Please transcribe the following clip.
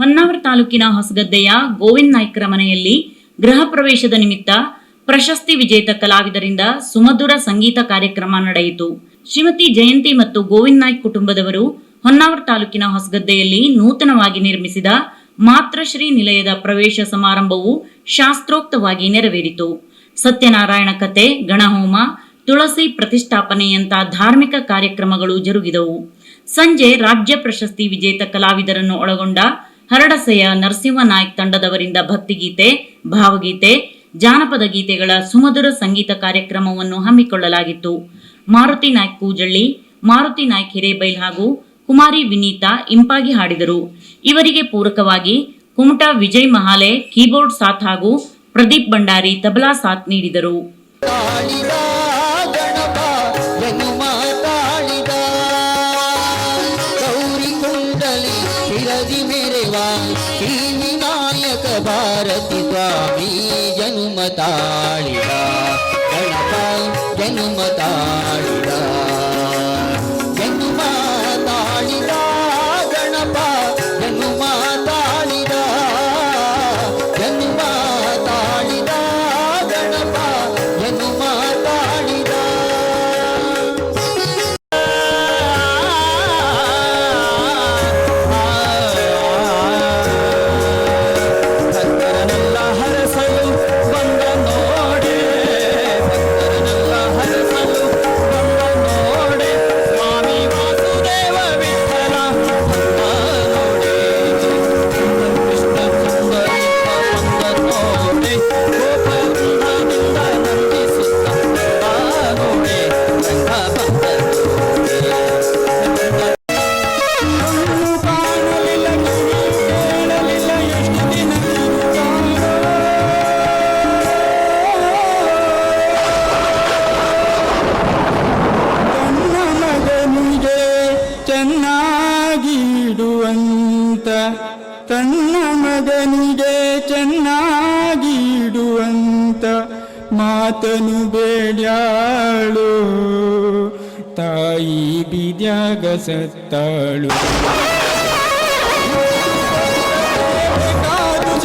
ಹೊನ್ನಾವರ ತಾಲೂಕಿನ ಹೊಸಗದ್ದೆಯ ಗೋವಿಂದ್ ನಾಯ್ಕರ ಮನೆಯಲ್ಲಿ ಗೃಹ ಪ್ರವೇಶದ ನಿಮಿತ್ತ ಪ್ರಶಸ್ತಿ ವಿಜೇತ ಕಲಾವಿದರಿಂದ ಸುಮಧುರ ಸಂಗೀತ ಕಾರ್ಯಕ್ರಮ ನಡೆಯಿತು. ಶ್ರೀಮತಿ ಜಯಂತಿ ಮತ್ತು ಗೋವಿಂದ್ ನಾಯ್ಕ್ ಕುಟುಂಬದವರು ಹೊನ್ನಾವರ ತಾಲೂಕಿನ ಹೊಸಗದ್ದೆಯಲ್ಲಿ ನೂತನವಾಗಿ ನಿರ್ಮಿಸಿದ ಮಾತೃಶ್ರೀ ನಿಲಯದ ಪ್ರವೇಶ ಸಮಾರಂಭವು ಶಾಸ್ತ್ರೋಕ್ತವಾಗಿ ನೆರವೇರಿತು. ಸತ್ಯನಾರಾಯಣ ಕತೆ ಗಣಹೋಮ, ತುಳಸಿ ಪ್ರತಿಷ್ಠಾಪನೆಯಂತ ಧಾರ್ಮಿಕ ಕಾರ್ಯಕ್ರಮಗಳು ಜರುಗಿದವು. ಸಂಜೆ ರಾಜ್ಯ ಪ್ರಶಸ್ತಿ ವಿಜೇತ ಕಲಾವಿದರನ್ನು ಒಳಗೊಂಡ ಹರಡಸೆಯ ನರಸಿಂಹ ನಾಯ್ಕ್ ತಂಡದವರಿಂದ ಭಕ್ತಿಗೀತೆ, ಭಾವಗೀತೆ, ಜಾನಪದ ಗೀತೆಗಳ ಸುಮಧುರ ಸಂಗೀತ ಕಾರ್ಯಕ್ರಮವನ್ನು ಹಮ್ಮಿಕೊಳ್ಳಲಾಗಿತ್ತು. ಮಾರುತಿ ನಾಯ್ಕ್ ಕೂಜಳ್ಳಿ ಮಾರುತಿ ನಾಯ್ಕ್ ಹಿರೇಬೈಲ್ ಹಾಗೂ ಕುಮಾರಿ ವಿನೀತಾ ಇಂಪಾಗಿ ಹಾಡಿದರು. ಇವರಿಗೆ ಪೂರಕವಾಗಿ ಕುಮಟಾ ವಿಜಯ್ ಮಹಾಲೆ, ಕೀಬೋರ್ಡ್ ಸಾಥ್ ಹಾಗೂ ಪ್ರದೀಪ್ ಭಂಡಾರಿ ತಬಲಾ ಸಾಥ್ ನೀಡಿದರು. దేవా శ్రీ వినాయక భారతి స్వామి జనుమతాళిగా గణప జనుమతాళిగా ತನ್ನ ಮಗನಿಗೆ ಚೆನ್ನಾಗಿಡುವಂತ ಮಾತನು ಬೇಡ್ಯಾಳು. ತಾಯಿ ಬಿದ್ಯಾಗ ಸತ್ತಾಳು. ಕಾದು